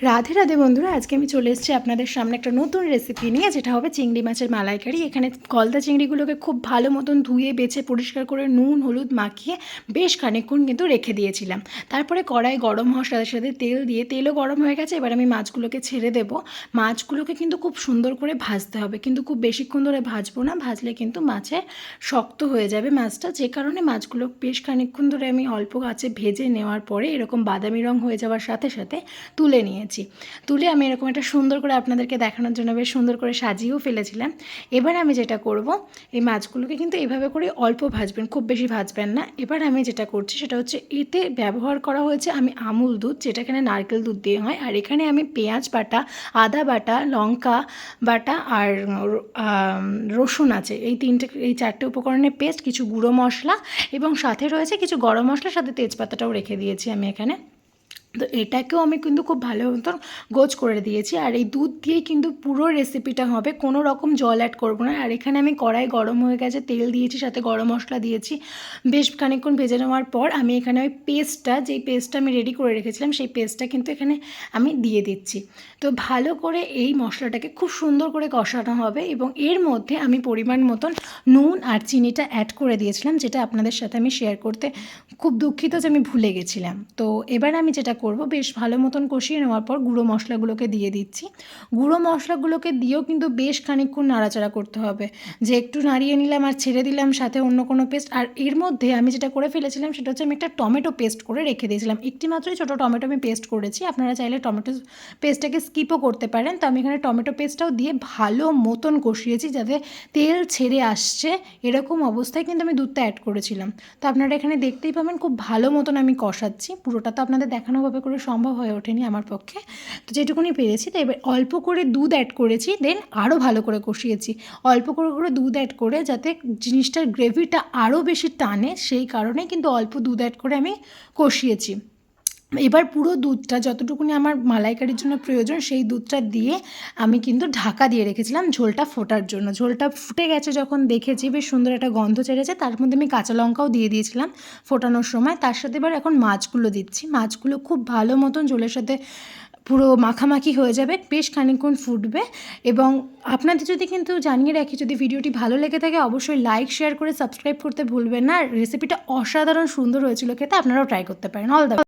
রাধে রাধে বন্ধুরা, আজকে আমি চলে এসেছি আপনাদের সামনে একটা নতুন রেসিপি নিয়ে, যেটা হবে চিংড়ি মাছের মালাইকারি। এখানে কলদা চিংড়িগুলোকে খুব ভালো মতন ধুয়ে, বেছে, পরিষ্কার করে নুন, হলুদ মাখিয়ে বেশ খানিকক্ষণ কিন্তু রেখে দিয়েছিলাম। তারপরে কড়াই গরম হওয়ার সাথে সাথে তেল দিয়ে, তেলও গরম হয়ে গেছে, এবার আমি মাছগুলোকে ছেড়ে দেব। মাছগুলোকে কিন্তু খুব সুন্দর করে ভাজতে হবে, কিন্তু খুব বেশিক্ষণ ধরে ভাজবো না, ভাজলে কিন্তু মাছে শক্ত হয়ে যাবে মাছটা। যে কারণে মাছগুলো বেশ খানিকক্ষণ ধরে আমি অল্প গাছে ভেজে নেওয়ার পরে এরকম বাদামি রং হয়ে যাওয়ার সাথে সাথে তুলে নিয়েছি। তুলে আমি এরকম একটা সুন্দর করে আপনাদেরকে দেখানোর জন্য বেশ সুন্দর করে সাজিয়েও ফেলেছিলাম। এবার আমি যেটা করব, এই মাছগুলোকে কিন্তু এভাবে করে অল্প ভাজবেন, খুব বেশি ভাজবেন না। এবার আমি যেটা করছি সেটা হচ্ছে এতে ব্যবহার করা হয়েছে আমি আমুল দুধ, যেটা এখানে নারকেল দুধ দিয়ে হয়। আর এখানে আমি পেঁয়াজ বাটা, আদা বাটা, লঙ্কা বাটা আর রসুন আছে। এই তিনটে, এই চারটে উপকরণের পেস্ট, কিছু গুঁড়ো মশলা এবং সাথে রয়েছে কিছু গরম মশলার সাথে তেজপাতাটাও রেখে দিয়েছি আমি এখানে। তো এটাকেও আমি কিন্তু খুব ভালো মতন গোছ করে দিয়েছি। আর এই দুধ দিয়েই কিন্তু পুরো রেসিপিটা হবে। কোনো রকম জল অ্যাড করব না। আর এখানে আমি কড়াই গরম হয়ে গেছে, তেল দিয়েছি, সাথে গরম মশলা দিয়েছি। বেশ খানিকক্ষণ ভেজে নেওয়ার পর আমি এখানে ওই পেস্টটা যেই পেস্টটা আমি রেডি করে রেখেছিলাম, সেই পেস্টটা কিন্তু এখানে আমি দিয়ে দিচ্ছি। তো ভালো করে এই মশলাটাকে খুব সুন্দর করে কষানো হবে এবং এর মধ্যে আমি পরিমাণ মতন নুন আর চিনিটা অ্যাড করে দিয়েছিলাম, যেটা আপনাদের সাথে আমি শেয়ার করতে খুব দুঃখিত যে আমি ভুলে গেছিলাম। তো এবার আমি যেটা করব। বেশ ভালো মতন কষিয়ে নেওয়ার পর গুঁড়ো মশলাগুলোকে দিয়ে দিচ্ছি। গুঁড়ো মশলাগুলোকে দিয়েও কিন্তু বেশ খানিকক্ষণ নাড়াচাড়া করতে হবে। যে একটু নাড়িয়ে নিলাম আর ছেড়ে দিলাম, সাথে অন্য কোনো পেস্ট। আর এর মধ্যে আমি যেটা করে ফেলেছিলাম সেটা হচ্ছে আমি একটা টমেটো পেস্ট করে রেখে দিয়েছিলাম। একটি মাত্রই ছোটো টমেটো আমি পেস্ট করেছি। আপনারা চাইলে টমেটো পেস্টটাকে স্কিপও করতে পারেন। তো আমি এখানে টমেটো পেস্টটাও দিয়ে ভালো মতন কষিয়েছি যাতে তেল ছেড়ে আসছে। এরকম অবস্থায় কিন্তু আমি দুধটা অ্যাড করেছিলাম। তো আপনারা এখানে দেখতেই পাবেন খুব ভালো মতন আমি কষাচ্ছি। পুরোটা তো আপনাদের দেখানোভাবে করে সম্ভব হয়ে ওঠেনি আমার পক্ষে। তো যেটুকুনি পেরেছি, তো এবার অল্প করে দুধ অ্যাড করেছি দেন আরও ভালো করে কষিয়েছি। অল্প করে করে দুধ অ্যাড করে যাতে জিনিসটার গ্রেভিটা আরও বেশি টানে, সেই কারণে কিন্তু অল্প দুধ অ্যাড করে আমি কষিয়েছি। এবার পুরো দুধটা যতটুকুনি আমার মালাইকারির জন্য প্রয়োজন, সেই দুধটা দিয়ে আমি কিন্তু ঢাকা দিয়ে রেখেছিলাম ঝোলটা ফোটার জন্য। ঝোলটা ফুটে গেছে যখন দেখেছি, বেশ সুন্দর একটা গন্ধ ছেড়েছে। তার মধ্যে আমি কাঁচা লঙ্কাও দিয়ে দিয়েছিলাম ফোটানোর সময়। তার সাথে এবার এখন মাছগুলো দিচ্ছি। মাছগুলো খুব ভালো মতন ঝোলের সাথে পুরো মাখামাখি হয়ে যাবে, বেশ খানিকক্ষণ ফুটবে এবং আপনাদের যদি কিন্তু জানিয়ে রাখি, যদি ভিডিওটি ভালো লেগে থাকে, অবশ্যই লাইক, শেয়ার করে সাবস্ক্রাইব করতে ভুলবেন না। রেসিপিটা অসাধারণ সুন্দর হয়েছিল খেতে, আপনারাও ট্রাই করতে পারেন। All the